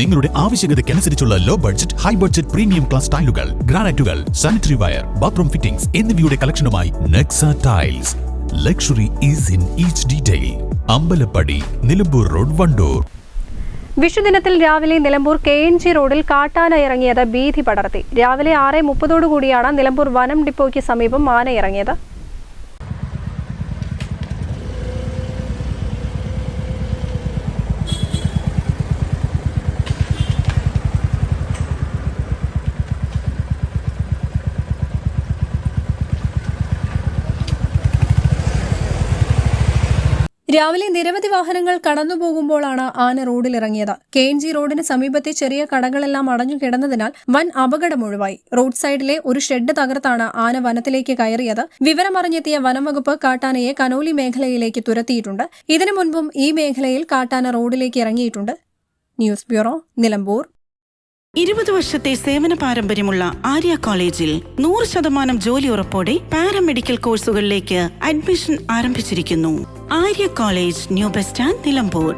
നിങ്ങളുടെ ആവശ്യകതയ്ക്കനുസരിച്ചുള്ള low budget high budget premium class ടൈലുകൾ ഗ്രാനൈറ്റുകൾ സാനിറ്ററി വയർ ബാത്റൂം ഫിറ്റിംഗ്സ് എന്നിവയുടെ കളക്ഷനുമായി Nexa tiles luxury is in each detail Ambalappadi Nilambur road Wandoor. വിഷുദിനത്തിൽ രാവിലെ Nilambur K N G റോഡിൽ കാട്ടാന ഇറങ്ങിയത് ഭീതി പടർത്തി. രാവിലെ ആറ് മുപ്പതോടുകൂടിയാണ് നിലമ്പൂർ വനം ഡിപ്പോയ്ക്ക് സമീപം ആന ഇറങ്ങിയത്. രാവിലെ നിരവധി വാഹനങ്ങൾ കടന്നുപോകുമ്പോഴാണ് ആന റോഡിലിറങ്ങിയത്. കെ എൻ ജി റോഡിന് സമീപത്തെ ചെറിയ കടകളെല്ലാം അടഞ്ഞു കിടന്നതിനാൽ വൻ അപകടം ഒഴിവായി. റോഡ് സൈഡിലെ ഒരു ഷെഡ് തകർത്താണ് ആന വനത്തിലേക്ക് കയറിയത്. വിവരമറിഞ്ഞെത്തിയ വനംവകുപ്പ് കാട്ടാനയെ കനോലി മേഖലയിലേക്ക് തുരത്തിയിട്ടുണ്ട്. ഇതിനു മുൻപും ഈ മേഖലയിൽ കാട്ടാന റോഡിലേക്ക് ഇറങ്ങിയിട്ടുണ്ട്. News bureau Nilambur. ഇരുപത് വർഷത്തെ സേവന പാരമ്പര്യമുള്ള ആര്യ കോളേജിൽ നൂറ് ശതമാനം ജോലി ഉറപ്പോടെ പാരാമെഡിക്കൽ കോഴ്സുകളിലേക്ക് അഡ്മിഷൻ ആരംഭിച്ചിരിക്കുന്നു. Arya college new bus stand Nilambur.